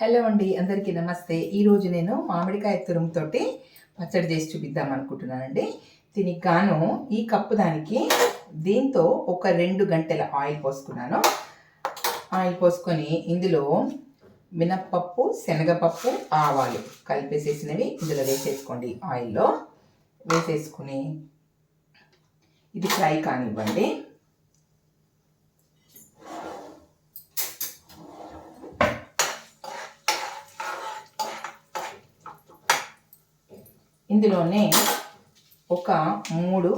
Hello అండి అందరికీ నమస్తే. ఈరోజు నేను మామిడికాయ తురుముతోటి పచ్చడి చేసి చూపిద్దాం అనుకుంటున్నానండి. దీనికి గాను ఈ కప్పు దానికి దీంతో ఒక రెండు గంటల ఆయిల్ పోసుకున్నాను. ఆయిల్ పోసుకొని ఇందులో మినప్పప్పు శనగపప్పు ఆవాలు కలిపేసేసినవి ఇందులో వేసేసుకోండి ఆయిల్లో. వేసేసుకుని ఇది ఫ్రై కానివ్వండి. ఇందులోనే ఒక మూడు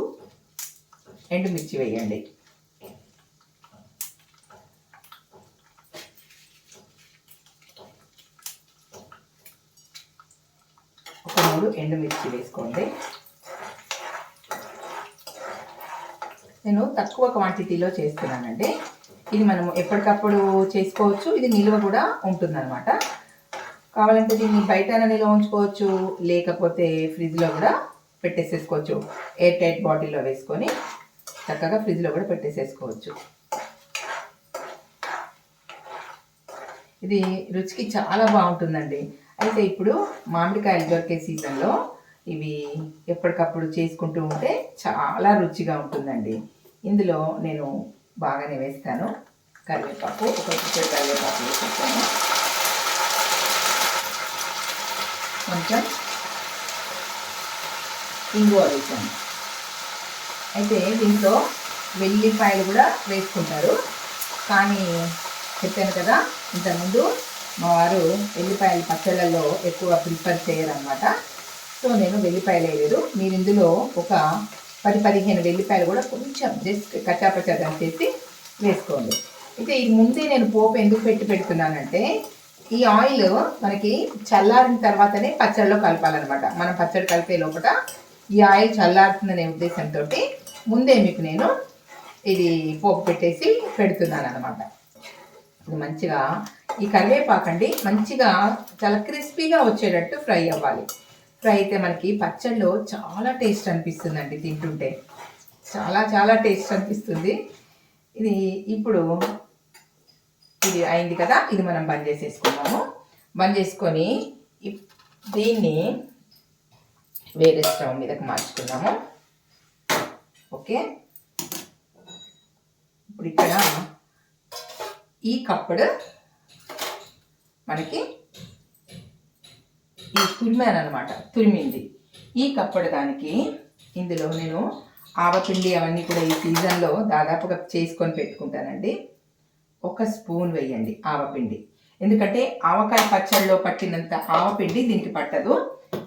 ఎండుమిర్చి వేయండి. ఒక మూడు ఎండుమిర్చి వేసుకోండి. నేను తక్కువ క్వాంటిటీలో చేస్తున్నానండి. ఇది మనం ఎప్పటికప్పుడు చేసుకోవచ్చు. ఇది నిల్వ కూడా ఉంటుందన్నమాట. కావాలంటే దీన్ని బయట నిల్వ ఉంచుకోవచ్చు లేకపోతే ఫ్రిడ్జ్లో కూడా పెట్టేసేసుకోవచ్చు. ఎయిర్ టైట్ బాటిల్లో వేసుకొని చక్కగా ఫ్రిడ్జ్లో కూడా పెట్టేసేసుకోవచ్చు. ఇది రుచికి చాలా బాగుంటుందండి. అయితే ఇప్పుడు మామిడికాయలు దొరికే సీజన్లో ఇవి ఎప్పటికప్పుడు చేసుకుంటూ ఉంటే చాలా రుచిగా ఉంటుందండి. ఇందులో నేను బాగానే వేస్తాను. కరివేపాకు ఒక కరివేపాకు వేసేస్తాను. కొంచెం ఇంగువ వేసాను అయితే దీంట్లో వెల్లిపాయలు కూడా వేసుకుంటారు. కానీ చెప్పాను కదా ఇంతకుముందు మా వారు వెల్లిపాయలు పచ్చళ్ళల్లో ఎక్కువ ప్రిఫర్ చేయరన్నమాట. సో నేను వెల్లిపాయలు వేయలేదు. మీరు ఇందులో ఒక పది పదిహేను వెల్లిపాయలు కూడా కొంచెం జస్ట్ కచ్చాపచ్చా చేసి వేసుకోండి. అయితే ఇది ముందే నేను పోపు ఎందుకు పెట్టి పెడుతున్నానంటే ఈ ఆయిల్ మనకి చల్లారిన తర్వాతనే పచ్చడిలో కలపాలన్నమాట. మనం పచ్చడి కలిపే లోపల ఈ ఆయిల్ చల్లారుతుందనే ఉద్దేశంతో ముందే మీకు నేను ఇది పోపు పెట్టేసి పెడుతున్నాను అనమాట ఇది మంచిగా ఈ కరివేపాకండి మంచిగా చాలా క్రిస్పీగా వచ్చేటట్టు ఫ్రై అవ్వాలి. ఫ్రై అయితే మనకి పచ్చడిలో చాలా టేస్ట్ అనిపిస్తుందండి తింటుంటే. చాలా చాలా టేస్ట్ అనిపిస్తుంది. ఇది ఇప్పుడు ఇది అయింది కదా ఇది మనం బంద్ చేసేసుకున్నాము. బంద్ చేసుకొని దీన్ని వేరే స్టవ్ మీదకి మార్చుకున్నాము ఓకే? ఇప్పుడు ఇక్కడ ఈ కప్పుడు మనకి ఈ తురిమాను అనమాట తురిమింది. ఈ కప్పడు దానికి ఇందులో నేను ఆవపిండి అవన్నీ కూడా ఈ సీజన్లో దాదాపుగా చేసుకొని పెట్టుకుంటానండి. ఒక స్పూన్ వేయండి ఆవపిండి. ఎందుకంటే ఆవకాయ పచ్చడిలో పట్టినంత ఆవపిండి దీనికి పట్టదు.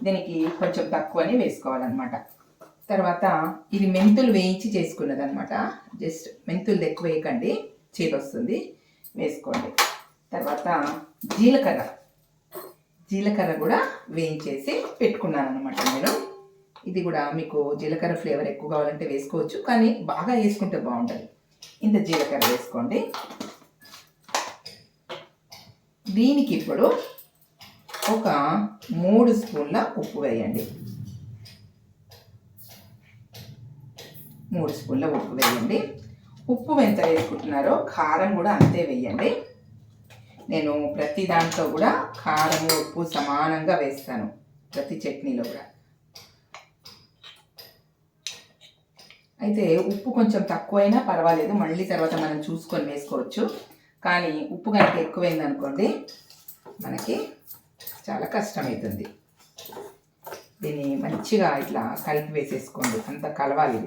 దీనికి కొంచెం తక్కువని వేసుకోవాలన్నమాట. తర్వాత ఇది మెంతులు వేయించి చేసుకున్నది అనమాట జస్ట్ మెంతులు ఎక్కువ వేయకండి చేదు వస్తుంది వేసుకోండి. తర్వాత జీలకర్ర. జీలకర్ర కూడా వేయించేసి పెట్టుకున్నాను అనమాట నేను. ఇది కూడా మీకు జీలకర్ర ఫ్లేవర్ ఎక్కువ కావాలంటే వేసుకోవచ్చు కానీ బాగా వేసుకుంటే బాగుంటుంది. ఇంత జీలకర్ర వేసుకోండి. దీనికి ఇప్పుడు ఒక మూడు స్పూన్ల ఉప్పు వేయండి. మూడు స్పూన్ల ఉప్పు వేయండి. ఉప్పు ఎంత వేసుకుంటున్నారో కారం కూడా అంతే వేయండి. నేను ప్రతి దాంట్లో కూడా కారం ఉప్పు సమానంగా వేస్తాను ప్రతి చట్నీలో కూడా. అయితే ఉప్పు కొంచెం తక్కువైనా పర్వాలేదు మళ్ళీ తర్వాత మనం చూసుకొని వేసుకోవచ్చు. కానీ ఉప్పు కనుక ఎక్కువైంది అనుకోండి మనకి చాలా కష్టమవుతుంది దీన్ని మంచిగా ఇట్లా కలిపి వేసేసుకోండి. అంత కలవాలి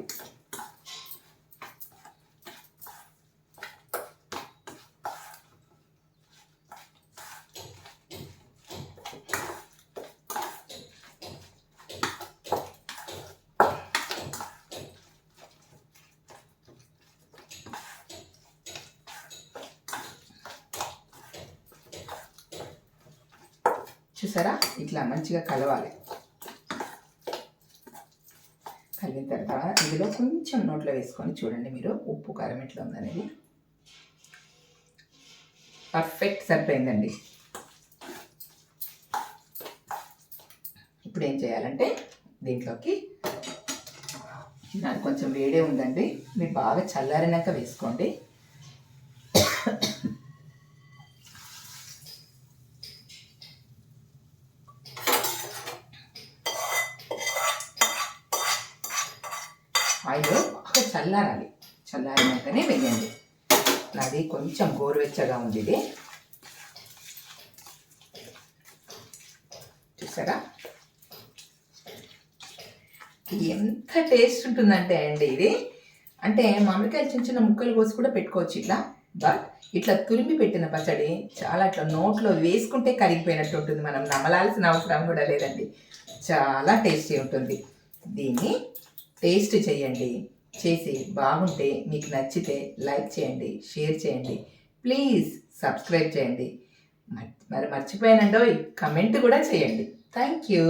చూసారా? ఇట్లా మంచిగా కలవాలి. కలిగిన తర్వాత ఇందులో కొంచెం నోట్లో వేసుకొని చూడండి మీరు. ఉప్పు కారం ఎట్లా ఉందనేది. పర్ఫెక్ట్ సరిపోయిందండి. ఇప్పుడు ఏం చేయాలంటే దీంట్లోకి నాకు కొంచెం వేడే ఉందండి. మీరు బాగా చల్లారినాక వేసుకోండి. ఆయిల్ బాగా చల్లారాలి. చల్లారినాకనే వేయండి నాది కొంచెం గోరువెచ్చగా ఉంది ఇది చూసారా? ఇది ఎంత టేస్ట్ ఉంటుందంటే అండి ఇది. అంటే మామిడికాయలు చిన్న చిన్న ముక్కలు కోసి కూడా పెట్టుకోవచ్చు ఇట్లా. బట్ ఇట్లా తురిమి పెట్టిన పచ్చడి చాలా ఇట్లా నోట్లో వేసుకుంటే కరిగిపోయినట్టు ఉంటుంది. మనం నమలాల్సిన అవసరం కూడా లేదండి. చాలా టేస్టీ ఉంటుంది. దీన్ని టేస్ట్ చేయండి. చేసి బాగుంటే మీకు నచ్చితే లైక్ చేయండి షేర్ చేయండి. ప్లీజ్ సబ్స్క్రైబ్ చేయండి. మరి మరి మర్చిపోయానండో కమెంట్ కూడా చేయండి. Thank you.